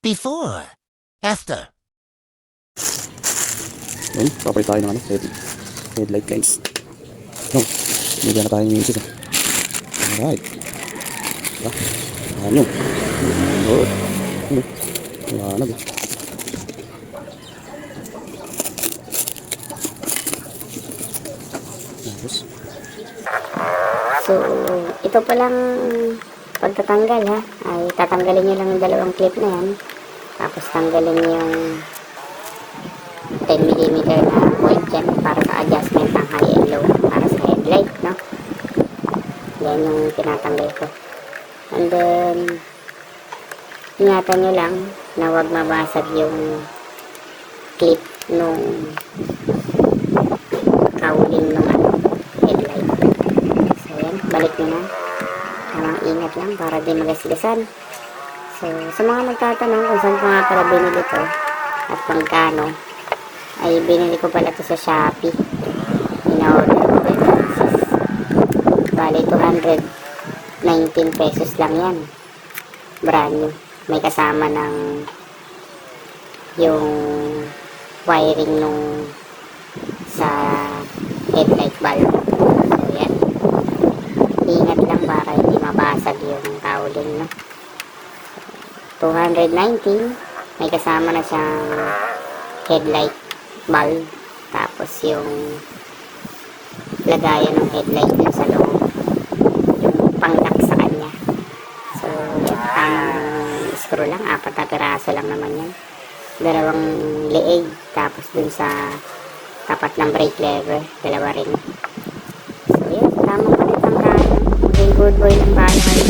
Before. After. Yun, papalit tayo ng ano, head, headlight lens. No, bigyan na tayo ng music. ah. Alright. Diba? Ano? Good. Ano? Wala na ba? Ayos. So, ito palang pagtatanggal ha, ay tatanggalin nyo lang yung dalawang clip na yan. Tapos tanggalin yung 10mm na point dyan para sa adjustment ng high and low para sa headlight, no? Yan yung tinatanggal ko. And then, ingatan nyo lang na huwag mabasag yung clip nung cowling ng ano, headlight. So, yan. Balik nyo na. Tamang ingat lang para di magasgasan. So, sa mga nagtatanong kung saan ko nga pala binili to at magkano, ay binili ko pala to sa Shopee. In-order ko kay Francis. Bali, 219 pesos lang yan. Brand new. May kasama ng yung wiring nung sa headlight bulb. So, yan. Ingat lang para hindi mabasag yung cowling, no? 219. May kasama na siyang headlight bulb. Tapos yung lagayan ng headlight dun sa loob. Yung panglock sa kanya. So, yan. Tamang screw lang. Apat na piraso lang naman yan. Dalawang leeg. Tapos dun sa tapat ng brake lever. Dalawa rin. So, yun. Tamang palit ang kaya. Maging good boy ng bahay.